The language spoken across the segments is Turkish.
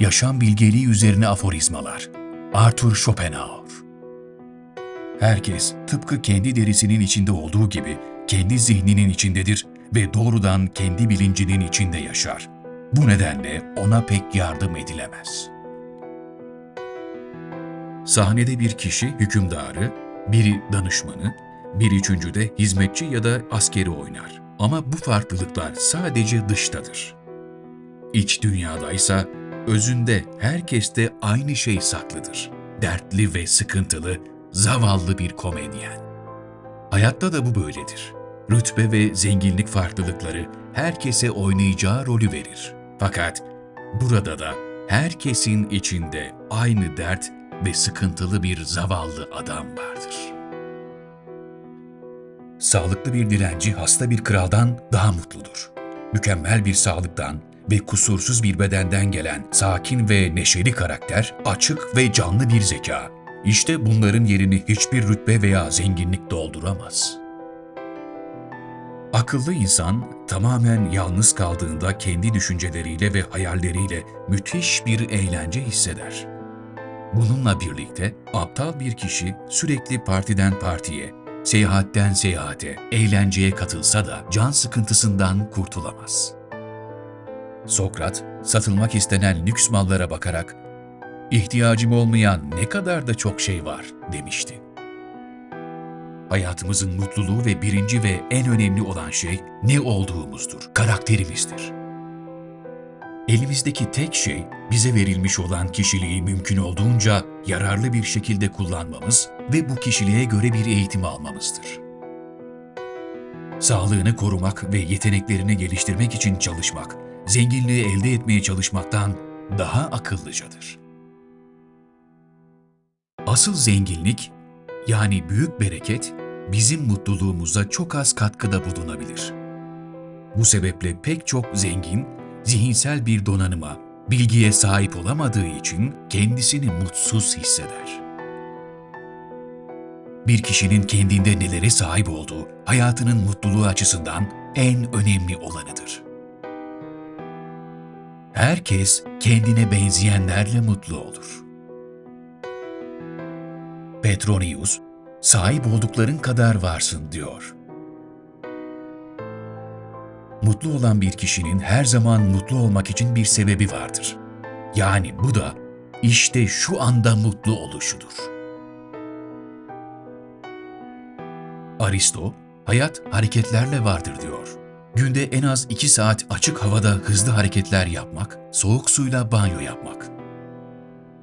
yaşam bilgeliği üzerine aforizmalar. Arthur Schopenhauer Herkes tıpkı kendi derisinin içinde olduğu gibi kendi zihninin içindedir ve doğrudan kendi bilincinin içinde yaşar. Bu nedenle ona pek yardım edilemez. Sahnede bir kişi hükümdarı, biri danışmanı, bir üçüncü de hizmetçi ya da askeri oynar. Ama bu farklılıklar sadece dıştadır. İç dünyadaysa özünde herkeste aynı şey saklıdır. Dertli ve sıkıntılı, zavallı bir komedyen. Hayatta da bu böyledir. Rütbe ve zenginlik farklılıkları herkese oynayacağı rolü verir. Fakat burada da herkesin içinde aynı dert ve sıkıntılı bir zavallı adam vardır. Sağlıklı bir dilenci hasta bir kraldan daha mutludur. Mükemmel bir sağlıktan ve kusursuz bir bedenden gelen sakin ve neşeli karakter, açık ve canlı bir zeka. İşte bunların yerini hiçbir rütbe veya zenginlik dolduramaz. Akıllı insan tamamen yalnız kaldığında kendi düşünceleriyle ve hayalleriyle müthiş bir eğlence hisseder. Bununla birlikte aptal bir kişi sürekli partiden partiye, seyahatten seyahate, eğlenceye katılsa da can sıkıntısından kurtulamaz. Sokrat, satılmak istenen lüks mallara bakarak, ihtiyacım olmayan ne kadar da çok şey var demişti. Hayatımızın mutluluğu ve birinci ve en önemli olan şey ne olduğumuzdur, karakterimizdir. Elimizdeki tek şey bize verilmiş olan kişiliği mümkün olduğunca yararlı bir şekilde kullanmamız ve bu kişiliğe göre bir eğitim almamızdır. Sağlığını korumak ve yeteneklerini geliştirmek için çalışmak, zenginliği elde etmeye çalışmaktan daha akıllıcadır. Asıl zenginlik, yani büyük bereket, bizim mutluluğumuza çok az katkıda bulunabilir. Bu sebeple pek çok zengin, zihinsel bir donanıma, bilgiye sahip olamadığı için kendisini mutsuz hisseder. Bir kişinin kendinde nelere sahip olduğu hayatının mutluluğu açısından en önemli olanıdır. Herkes kendine benzeyenlerle mutlu olur. Petronius, sahip oldukların kadar varsın diyor. Mutlu olan bir kişinin her zaman mutlu olmak için bir sebebi vardır. Yani bu da işte şu anda mutlu oluşudur. Aristo, hayat hareketlerle vardır diyor. Günde en az iki saat açık havada hızlı hareketler yapmak, soğuk suyla banyo yapmak.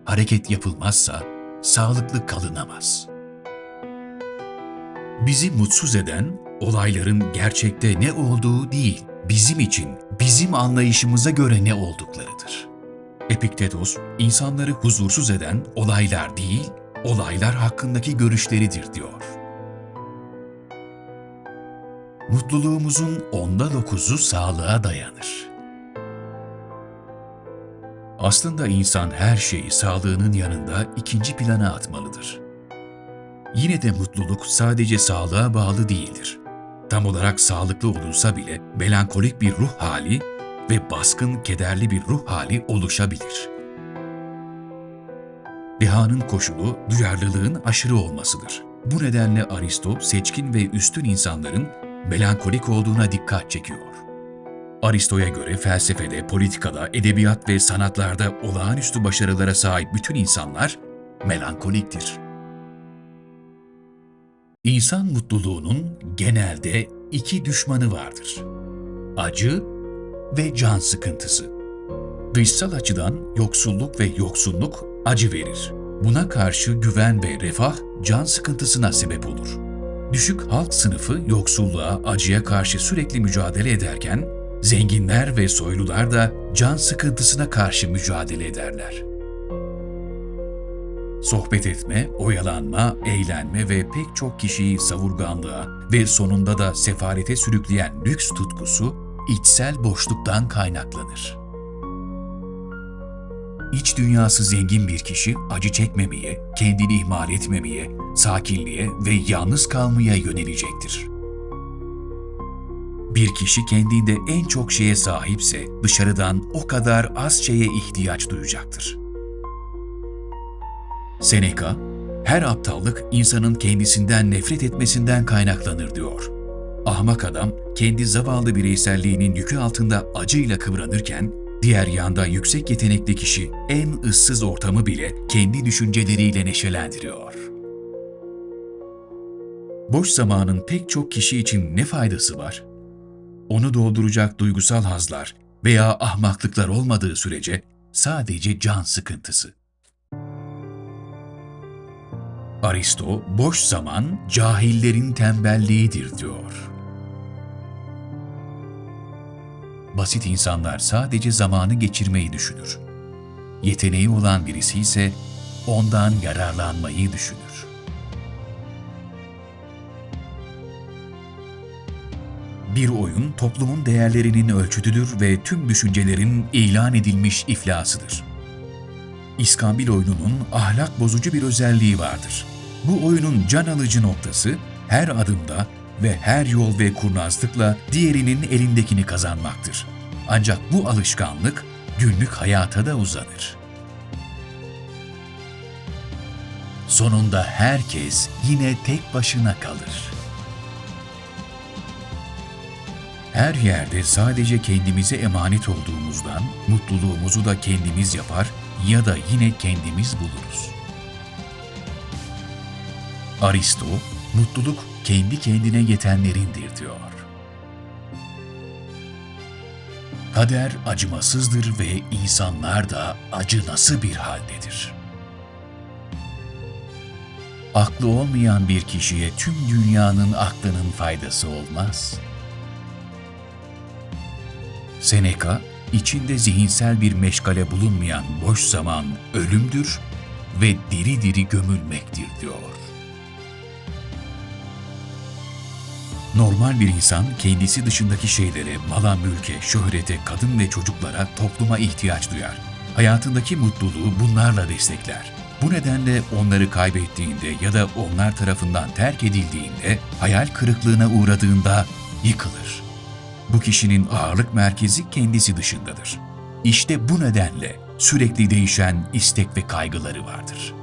Hareket yapılmazsa sağlıklı kalınamaz. Bizi mutsuz eden olayların gerçekte ne olduğu değil, bizim için, bizim anlayışımıza göre ne olduklarıdır. Epiktetos, insanları huzursuz eden olaylar değil, olaylar hakkındaki görüşleridir diyor. Mutluluğumuzun onda dokuzu sağlığa dayanır. Aslında insan her şeyi sağlığının yanında ikinci plana atmalıdır. Yine de mutluluk sadece sağlığa bağlı değildir. Tam olarak sağlıklı olunsa bile melankolik bir ruh hali ve baskın, kederli bir ruh hali oluşabilir. Dehanın koşulu duyarlılığın aşırı olmasıdır. Bu nedenle Aristo seçkin ve üstün insanların melankolik olduğuna dikkat çekiyor. Aristo'ya göre felsefede, politikada, edebiyat ve sanatlarda olağanüstü başarılara sahip bütün insanlar melankoliktir. İnsan mutluluğunun genelde iki düşmanı vardır. Acı ve can sıkıntısı. Dışsal açıdan yoksulluk ve yoksunluk acı verir. Buna karşı güven ve refah can sıkıntısına sebep olur. Düşük halk sınıfı yoksulluğa, acıya karşı sürekli mücadele ederken, zenginler ve soylular da can sıkıntısına karşı mücadele ederler. Sohbet etme, oyalanma, eğlenme ve pek çok kişiyi savurganlığa ve sonunda da sefalete sürükleyen lüks tutkusu içsel boşluktan kaynaklanır. İç dünyası zengin bir kişi acı çekmemeye, kendini ihmal etmemeye, sakinliğe ve yalnız kalmaya yönelecektir. Bir kişi kendinde en çok şeye sahipse dışarıdan o kadar az şeye ihtiyaç duyacaktır. Seneca, her aptallık insanın kendisinden nefret etmesinden kaynaklanır diyor. Ahmak adam kendi zavallı bireyselliğinin yükü altında acıyla kıvranırken, diğer yanda yüksek yetenekli kişi en ıssız ortamı bile kendi düşünceleriyle neşelendiriyor. Boş zamanın pek çok kişi için ne faydası var? Onu dolduracak duygusal hazlar veya ahmaklıklar olmadığı sürece sadece can sıkıntısı. Aristo, boş zaman cahillerin tembelliğidir diyor. Basit insanlar sadece zamanı geçirmeyi düşünür. Yeteneği olan birisi ise ondan yararlanmayı düşünür. Bir oyun toplumun değerlerinin ölçütüdür ve tüm düşüncelerin ilan edilmiş iflasıdır. İskambil oyununun ahlak bozucu bir özelliği vardır. Bu oyunun can alıcı noktası her adımda ve her yol ve kurnazlıkla diğerinin elindekini kazanmaktır. Ancak bu alışkanlık günlük hayata da uzanır. Sonunda herkes yine tek başına kalır. Her yerde sadece kendimize emanet olduğumuzdan mutluluğumuzu da kendimiz yapar ya da yine kendimiz buluruz. Aristo, mutluluk kendi kendine yetenlerindir diyor. Kader acımasızdır ve insanlar da acınası bir haldedir. Aklı olmayan bir kişiye tüm dünyanın aklının faydası olmaz. Seneca, içinde zihinsel bir meşgale bulunmayan boş zaman ölümdür ve diri diri gömülmektir diyor. Normal bir insan kendisi dışındaki şeylere, mala mülke, şöhrete, kadın ve çocuklara, topluma ihtiyaç duyar. Hayatındaki mutluluğu bunlarla destekler. Bu nedenle onları kaybettiğinde ya da onlar tarafından terk edildiğinde, hayal kırıklığına uğradığında yıkılır. Bu kişinin ağırlık merkezi kendisi dışındadır. İşte bu nedenle sürekli değişen istek ve kaygıları vardır.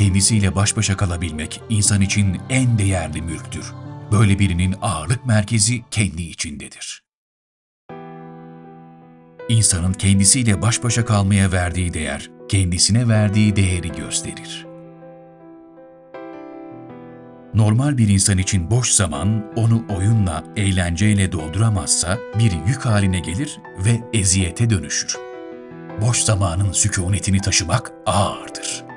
Kendisiyle baş başa kalabilmek insan için en değerli mülktür. Böyle birinin ağırlık merkezi kendi içindedir. İnsanın kendisiyle baş başa kalmaya verdiği değer, kendisine verdiği değeri gösterir. Normal bir insan için boş zaman onu oyunla, eğlenceyle dolduramazsa bir yük haline gelir ve eziyete dönüşür. Boş zamanın sükunetini taşımak ağırdır.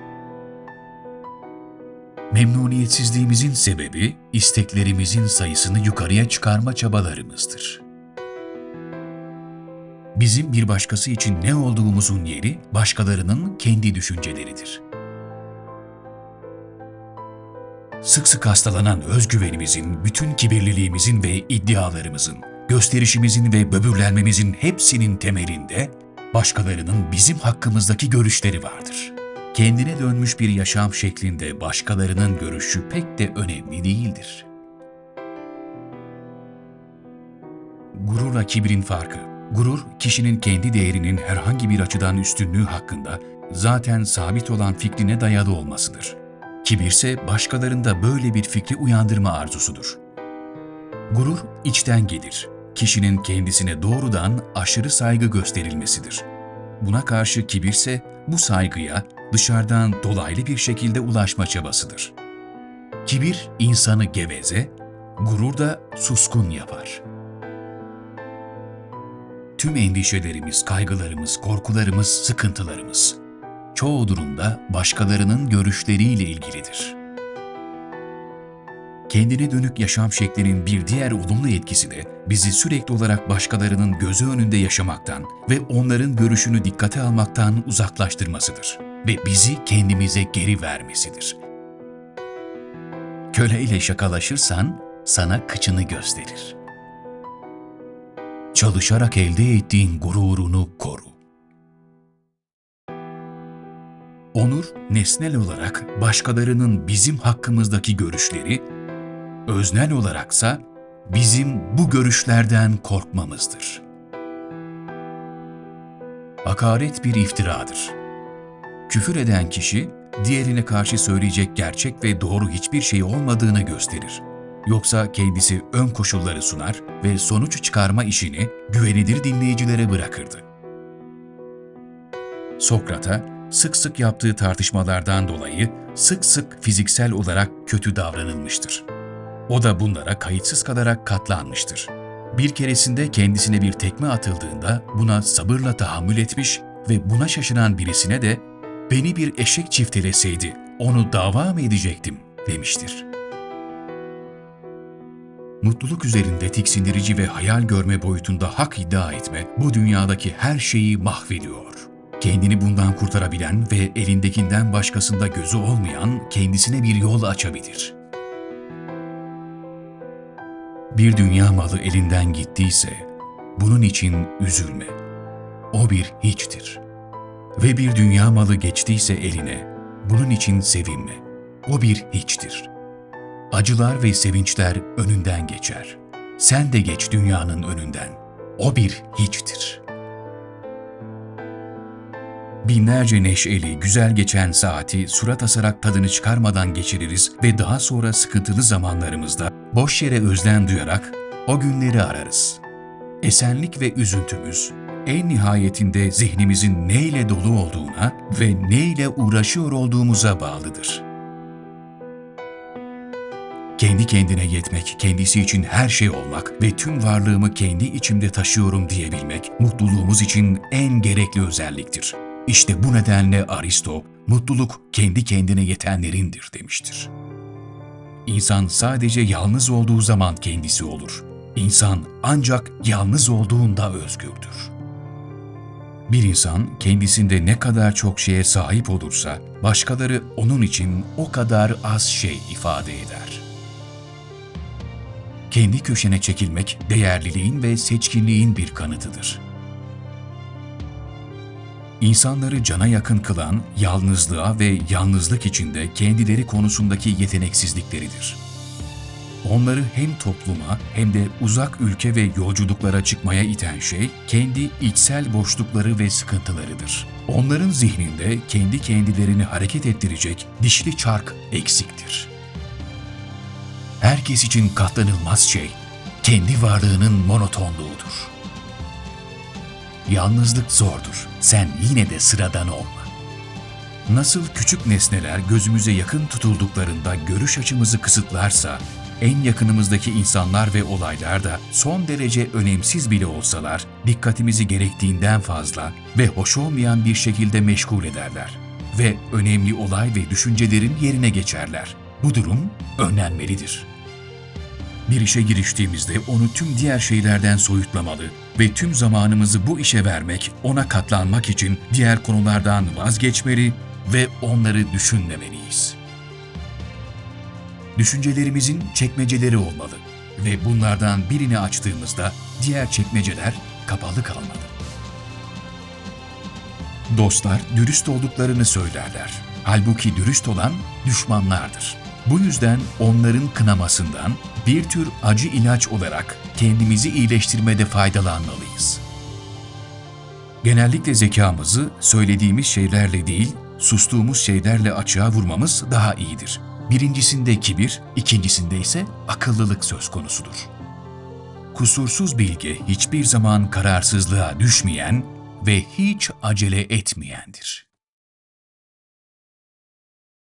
Memnuniyetsizliğimizin sebebi isteklerimizin sayısını yukarıya çıkarma çabalarımızdır. Bizim bir başkası için ne olduğumuzun yeri başkalarının kendi düşünceleridir. Sık sık hastalanan özgüvenimizin, bütün kibirliliğimizin ve iddialarımızın, gösterişimizin ve böbürlenmemizin hepsinin temelinde başkalarının bizim hakkımızdaki görüşleri vardır. Kendine dönmüş bir yaşam şeklinde başkalarının görüşü pek de önemli değildir. Gururla kibrin farkı. Gurur, kişinin kendi değerinin herhangi bir açıdan üstünlüğü hakkında zaten sabit olan fikrine dayalı olmasıdır. Kibirse başkalarında böyle bir fikri uyandırma arzusudur. Gurur içten gelir. Kişinin kendisine doğrudan aşırı saygı gösterilmesidir. Buna karşı kibirse bu saygıya dışarıdan dolaylı bir şekilde ulaşma çabasıdır. Kibir insanı geveze, gurur da suskun yapar. Tüm endişelerimiz, kaygılarımız, korkularımız, sıkıntılarımız çoğu durumda başkalarının görüşleriyle ilgilidir. Kendine dönük yaşam şeklinin bir diğer olumlu etkisi de bizi sürekli olarak başkalarının gözü önünde yaşamaktan ve onların görüşünü dikkate almaktan uzaklaştırmasıdır ve bizi kendimize geri vermesidir. Köle ile şakalaşırsan sana kıçını gösterir. Çalışarak elde ettiğin gururunu koru. Onur, nesnel olarak başkalarının bizim hakkımızdaki görüşleri öznel olaraksa bizim bu görüşlerden korkmamızdır. Hakaret bir iftiradır. Küfür eden kişi, diğerine karşı söyleyecek gerçek ve doğru hiçbir şey olmadığını gösterir. Yoksa kendisi ön koşulları sunar ve sonuç çıkarma işini güvenilir dinleyicilere bırakırdı. Sokrat'a sık sık yaptığı tartışmalardan dolayı sık sık fiziksel olarak kötü davranılmıştır. O da bunlara kayıtsız kalarak katlanmıştır. Bir keresinde kendisine bir tekme atıldığında buna sabırla tahammül etmiş ve buna şaşıran birisine de beni bir eşek çifteleseydi onu dava mı edecektim demiştir. Mutluluk üzerinde tiksindirici ve hayal görme boyutunda hak iddia etme bu dünyadaki her şeyi mahvediyor. Kendini bundan kurtarabilen ve elindekinden başkasında gözü olmayan kendisine bir yol açabilir. Bir dünya malı elinden gittiyse bunun için üzülme. O bir hiçtir. Ve bir dünya malı geçtiyse eline bunun için sevinme. O bir hiçtir. Acılar ve sevinçler önünden geçer. Sen de geç dünyanın önünden. O bir hiçtir. Binlerce neşeli, güzel geçen saati surat asarak tadını çıkarmadan geçiririz ve daha sonra sıkıntılı zamanlarımızda boş yere özlem duyarak o günleri ararız. Esenlik ve üzüntümüz en nihayetinde zihnimizin neyle dolu olduğuna ve neyle uğraşıyor olduğumuza bağlıdır. Kendi kendine yetmek, kendisi için her şey olmak ve tüm varlığımı kendi içimde taşıyorum diyebilmek mutluluğumuz için en gerekli özelliktir. İşte bu nedenle Aristo, mutluluk kendi kendine yetenlerindir demiştir. İnsan sadece yalnız olduğu zaman kendisi olur. İnsan ancak yalnız olduğunda özgürdür. Bir insan kendisinde ne kadar çok şeye sahip olursa, başkaları onun için o kadar az şey ifade eder. Kendi köşene çekilmek değerliliğin ve seçkinliğin bir kanıtıdır. İnsanları cana yakın kılan yalnızlığa ve yalnızlık içinde kendileri konusundaki yeteneksizlikleridir. Onları hem topluma hem de uzak ülke ve yolculuklara çıkmaya iten şey kendi içsel boşlukları ve sıkıntılarıdır. Onların zihninde kendi kendilerini hareket ettirecek dişli çark eksiktir. Herkes için katlanılmaz şey kendi varlığının monotonluğudur. Yalnızlık zordur. Sen yine de sıradan olma. Nasıl küçük nesneler gözümüze yakın tutulduklarında görüş açımızı kısıtlarsa, en yakınımızdaki insanlar ve olaylar da son derece önemsiz bile olsalar dikkatimizi gerektiğinden fazla ve hoş olmayan bir şekilde meşgul ederler ve önemli olay ve düşüncelerin yerine geçerler. Bu durum önlenmelidir. Bir işe giriştiğimizde onu tüm diğer şeylerden soyutlamalı ve tüm zamanımızı bu işe vermek, ona katlanmak için diğer konulardan vazgeçmeli ve onları düşünmemeliyiz. Düşüncelerimizin çekmeceleri olmalı ve bunlardan birini açtığımızda diğer çekmeceler kapalı kalmalı. Dostlar dürüst olduklarını söylerler. Halbuki dürüst olan düşmanlardır. Bu yüzden onların kınamasından bir tür acı ilaç olarak kendimizi iyileştirmede faydalanmalıyız. Genellikle zekamızı söylediğimiz şeylerle değil, sustuğumuz şeylerle açığa vurmamız daha iyidir. Birincisinde kibir, ikincisinde ise akıllılık söz konusudur. Kusursuz bilge hiçbir zaman kararsızlığa düşmeyen ve hiç acele etmeyendir.